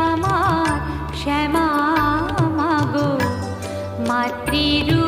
আমার শ্যামা মাগো মাতৃরূপ